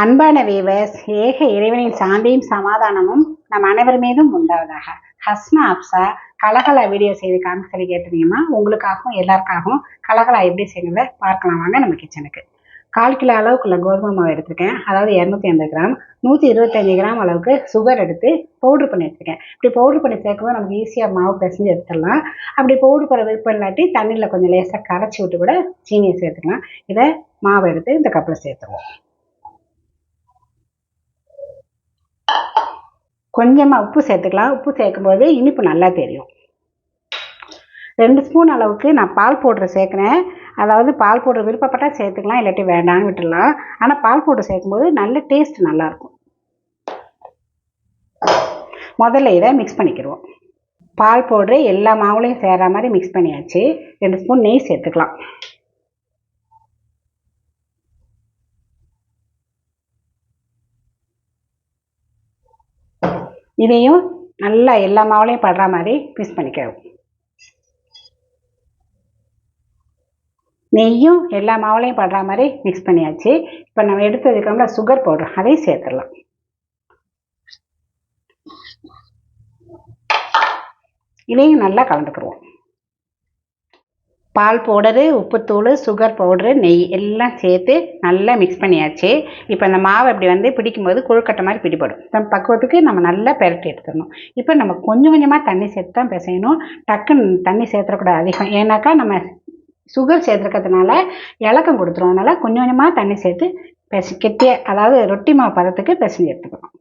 அன்பான வீவர்ஸ் ஏக இறைவனின் சாந்தியும் சமாதானமும் நம் அனைவர் மீதும் உண்டாவதாக. ஹஸ்னா அப்சா கலகலா வீடியோ செய்து காமிக்க சொல்லி கேட்டிருந்தீங்கன்னா உங்களுக்காகவும் எல்லாருக்காகவும் கலகலா எப்படி செய்யறத பார்க்கலாம். வாங்க நம்ம கிச்சனுக்கு. கால் கிலோ அளவுக்குள்ள கோதுமை மாவு எடுத்திருக்கேன். அதாவது இரநூத்தி ஐம்பது கிராம். நூற்றி இருபத்தஞ்சி கிராம் அளவுக்கு சுகர் எடுத்து பவுட்ரு பண்ணி வச்சுருக்கேன் இப்படி பவுட்ரு பண்ணி சேர்க்கும்போது நமக்கு ஈஸியாக மாவு பிசைஞ்சு எடுத்துடலாம். அப்படி பவுட்ரு பண்ண விருப்பம் இல்லாட்டி தண்ணியில் கொஞ்சம் லேசாக கரைச்சி விட்டு கூட சீனியை சேர்த்துக்கலாம். இதை மாவை எடுத்து இந்த கப்பில் சேர்த்துருவோம். கொஞ்சமாக உப்பு சேர்த்துக்கலாம். உப்பு சேர்க்கும்போது இனிப்பு நல்லா தெரியும். ரெண்டு ஸ்பூன் அளவுக்கு நான் பால் பவுட்ரு சேர்க்குறேன். அதாவது பால் பவுட்ரு விருப்பப்பட்டால் சேர்த்துக்கலாம் இல்லாட்டி வேண்டான்னு விட்டுடலாம். ஆனால் பால் பவுட்ரு சேர்க்கும்போது நல்ல டேஸ்ட் நல்லாயிருக்கும் முதல்ல இதை மிக்ஸ் பண்ணிக்கிடுவோம். பால் பவுட்ரு எல்லா மாவுலையும் சேர்கிற மாதிரி மிக்ஸ் பண்ணியாச்சு. ரெண்டு ஸ்பூன் நெய் சேர்த்துக்கலாம். இதையும் நல்லா எல்லா மாவுலையும் படுற மாதிரி பீஸ் பண்ணிக்கிறோம். நெய்யும் எல்லா மாவுலையும் படுற மாதிரி மிக்ஸ் பண்ணியாச்சு. இப்போ நம்ம எடுத்து வச்சுக்கிறோம்ல சுகர் பவுடர் அதையும் சேர்த்துடலாம். இதையும் நல்லா கலந்துக்கிடுவோம் பால் பவுடரு உப்புத்தூள் சுகர் பவுடரு நெய் எல்லாம் சேர்த்து நல்லா மிக்ஸ் பண்ணியாச்சு. இப்போ அந்த மாவை இப்படி வந்து பிடிக்கும்போது கொழுக்கட்டை மாதிரி பிடிப்படும் இப்போ பக்குவத்துக்கு நம்ம நல்லா பெரட்டி எடுத்துடணும். இப்போ நம்ம கொஞ்சம் கொஞ்சமாக தண்ணி சேர்த்து தான் பிசையணும். டக்குன்னு தண்ணி சேர்த்துடக்கூடாது அதிகம். ஏன்னாக்கா நம்ம சுகர் சேர்த்துருக்கிறதுனால இலக்கம் கொடுத்துரும். அதனால் கொஞ்சம் கொஞ்சமாக தண்ணி சேர்த்து பெச கெட்டிய அதாவது ரொட்டி மாவு பதத்துக்கு பிசைஞ்சு எடுத்துக்கணும்.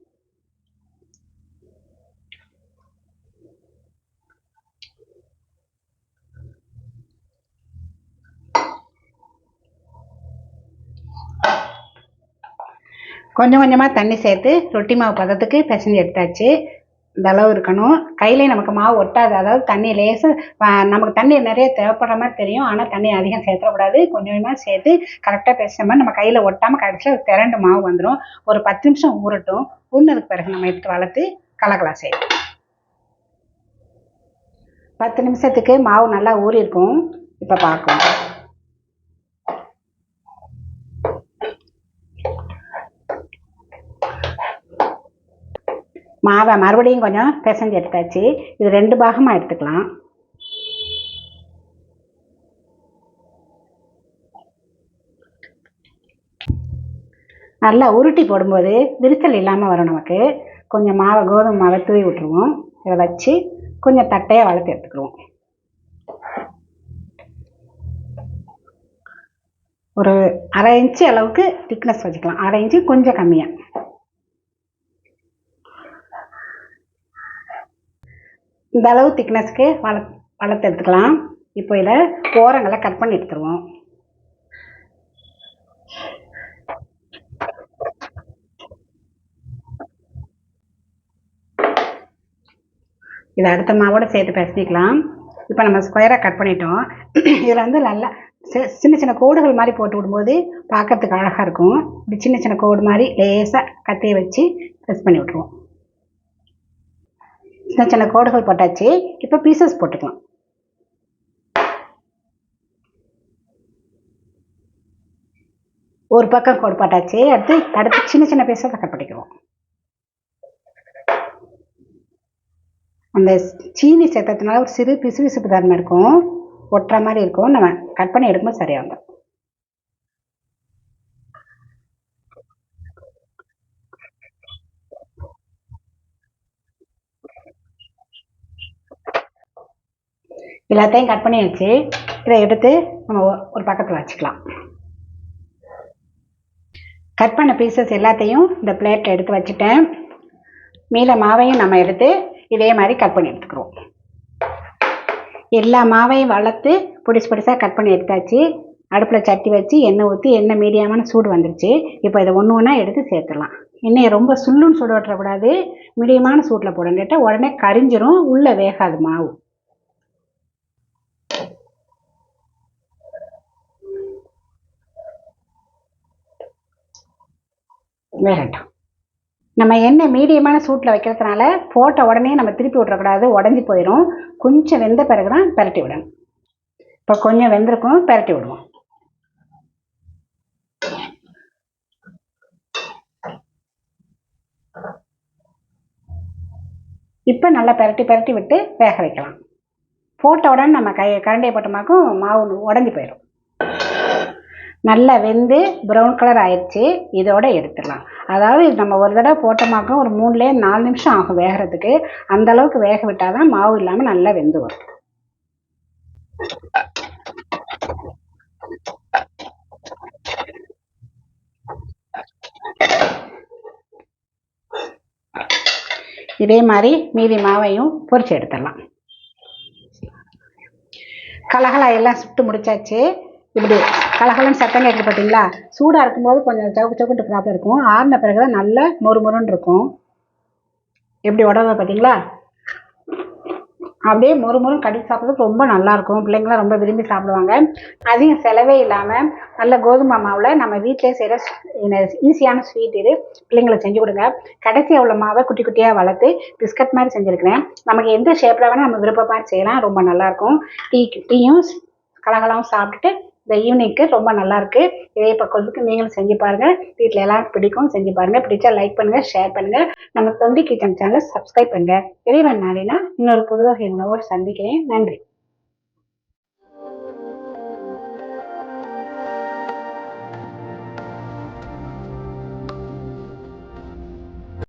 கொஞ்சம் கொஞ்சமாக தண்ணி சேர்த்து ரொட்டி மாவு பதத்துக்கு பிசைஞ்சு எடுத்தாச்சு. இந்த அளவு இருக்கணும். கையிலே நமக்கு மாவு ஒட்டாது. அதாவது தண்ணி லேசாக நமக்கு தண்ணி நிறைய தேவைப்படுற மாதிரி தெரியும். ஆனால் தண்ணி அதிகம் சேர்த்துடக்கூடாது. கொஞ்சம் கொஞ்சமாக சேர்த்து கரெக்டாக பேசுகிற மாதிரி நம்ம கையில் ஒட்டாமல் கடைசியில் திரண்டு மாவு வந்துடும் ஒரு பத்து நிமிஷம் ஊறட்டும். ஊறினதுக்கு பிறகு நம்ம எடுத்து வளர்த்து கலக்கலாம் செய்யணும் பத்து நிமிஷத்துக்கு மாவு நல்லா ஊறியிருக்கும். இப்போ பார்க்கணும் மாவை மறுபடியும் கொஞ்சம் பிசைஞ்சு எடுத்தாச்சு. இது ரெண்டு பாகமாக எடுத்துக்கலாம். நல்லா உருட்டி போடும்போது விரிசல் இல்லாமல் வரும் நமக்கு. கொஞ்சம் மாவை கோதுமை மாவை தூவி விட்டுருவோம். இதை வச்சு கொஞ்சம் தட்டையாக வளர்த்து எடுத்துக்கிடுவோம். ஒரு அரை இன்ச்சு அளவுக்கு திக்னஸ் வச்சுக்கலாம். அரை இன்ச்சு கொஞ்சம் கம்மியாக இந்த அளவு திக்னஸ்க்கு வள வளர்த்து எடுத்துக்கலாம். இப்போ இதை ஓரங்களை கட் பண்ணி எடுத்துருவோம். இதை அடுத்த மாவோட சேர்த்து பிசைக்கலாம். இப்போ நம்ம ஸ்கொயராக கட் பண்ணிட்டோம். இதில் வந்து நல்லா சின்ன சின்ன கோடுகள் மாதிரி போட்டு விடும்போது பார்க்கறதுக்கு அழகாக இருக்கும். இப்படி சின்ன சின்ன கோடு மாதிரி லேசாக கத்தியை வச்சு ப்ரெஸ் பண்ணி விட்ருவோம் சின்ன சின்ன கோடுகள் போட்டாச்சு இப்போ பீசஸ் போட்டுக்கலாம். ஒரு பக்கம் கோடு போட்டாச்சு அடுத்து அடுத்து சின்ன சின்ன பீஸாக கட் பண்ணிக்குவோம். அந்த சீனி சேர்த்ததுனால ஒரு சிறு பிசு பிசுப்பு தன்மை இருக்கும் ஒட்டுற மாதிரி இருக்கும் நம்ம கட் பண்ணி எடுக்கும்போது சரியாகும். எல்லாத்தையும் கட் பண்ணி வச்சு இதை எடுத்து நம்ம ஒரு பக்கத்தில் வச்சுக்கலாம். கட் பண்ண பீசஸ் எல்லாத்தையும் இந்த பிளேட்டில் எடுத்து வச்சுட்டேன். மீத மாவையும் நம்ம எடுத்து இதே மாதிரி கட் பண்ணி எடுத்துக்கிறோம். எல்லா மாவையும் வளர்த்து பொடிசு பொடிசாக கட் பண்ணி எடுத்தாச்சு. அடுப்பில் சட்டி வச்சு எண்ணெய் ஊற்றி எண்ணெய் மீடியமான சூடு வந்துருச்சு. இப்போ இதை ஒன்று ஒன்றா எடுத்து சேர்த்துடலாம். எண்ணெயை ரொம்ப சுள்ளுன்னு சூடு விட்டுறக்கூடாது மீடியமான சூட்டில் போடணுட்டா உடனே கரிஞ்சிரும் உள்ளே வேகாது மாவு. வேறட்டும். நம்ம எண்ணெய் மீடியமான சூட்டில் வைக்கிறதுனால போட்ட உடனே நம்ம திருப்பி விட்றக்கூடாது உடஞ்சி போயிடும் கொஞ்சம் வெந்த பிறகு தான் பரட்டி விடணும். இப்போ கொஞ்சம் வெந்திருக்கும் பரட்டி விடுவோம். இப்போ நல்லா பரட்டி பரட்டி விட்டு வேக வைக்கலாம். போட்ட உடனே நம்ம கை கரண்டியை போட்டோமாக்கும் மாவு உடஞ்சி போயிடும் நல்லா வெந்து ப்ரௌன் கலர் ஆயிடுச்சு இதோட எடுத்துடலாம். அதாவது இது நம்ம ஒரு தடவை போட்டோமாக்கும் ஒரு மூணுலேயே நாலு நிமிஷம் ஆகும் வேகிறதுக்கு. அந்த அளவுக்கு வேக விட்டால் தான் மாவு இல்லாமல் நல்லா வெந்து வரும். இதே மாதிரி மீதி மாவையும் பொரித்து எடுத்துடலாம். கலகலா எல்லாம் சுட்டு முடிச்சாச்சு. இப்படி கலகலன்னு சத்தம் கேட்குது பார்த்தீங்களா சூடாக இருக்கும்போது கொஞ்சம் சவுக்கு சவுக்குட்டு ப்ராப்ளம் இருக்கும். ஆறின பிறகு தான் நல்லா மொறு மொறுன்னு இருக்கும். எப்படி உடம்பு பார்த்தீங்களா அப்படியே மொறு மொறுன்னு கடிச்சு சாப்பிட்றதுக்கு ரொம்ப நல்லாயிருக்கும் பிள்ளைங்களாம் ரொம்ப விரும்பி சாப்பிடுவாங்க. அதிகம் செலவே இல்லாமல் நல்ல கோதுமை மாவில் நம்ம வீட்டிலே செய்கிற ஈஸியான ஸ்வீட் இது பிள்ளைங்களுக்கு செஞ்சு கொடுங்க. கடைசி அவ்வளோ மாவை குட்டி குட்டியாக வளர்த்து பிஸ்கட் மாதிரி செஞ்சுருக்கிறேன். நமக்கு எந்த ஷேப்பில் வேணால் நம்ம விருப்பமாக செய்யலாம். ரொம்ப நல்லாயிருக்கும் டீ டீயும் கலகலாவும் சாப்பிட்டுட்டு இந்த ஈவினிங்க்கு ரொம்ப நல்லாயிருக்கு இதே பக்கத்துக்கு நீங்களும் செஞ்சு பாருங்கள் வீட்டில் எல்லாருக்கும் பிடிக்கும் செஞ்சு பாருங்கள் பிடிச்சா லைக் பண்ணுங்கள் ஷேர் பண்ணுங்கள் நம்ம தொண்டி கிச்சன் சேனலை சப்ஸ்கிரைப் பண்ணுங்க. இறைவன் நாளினா இன்னொரு புது வகை உணவோடு சந்திக்கிறேன். நன்றி.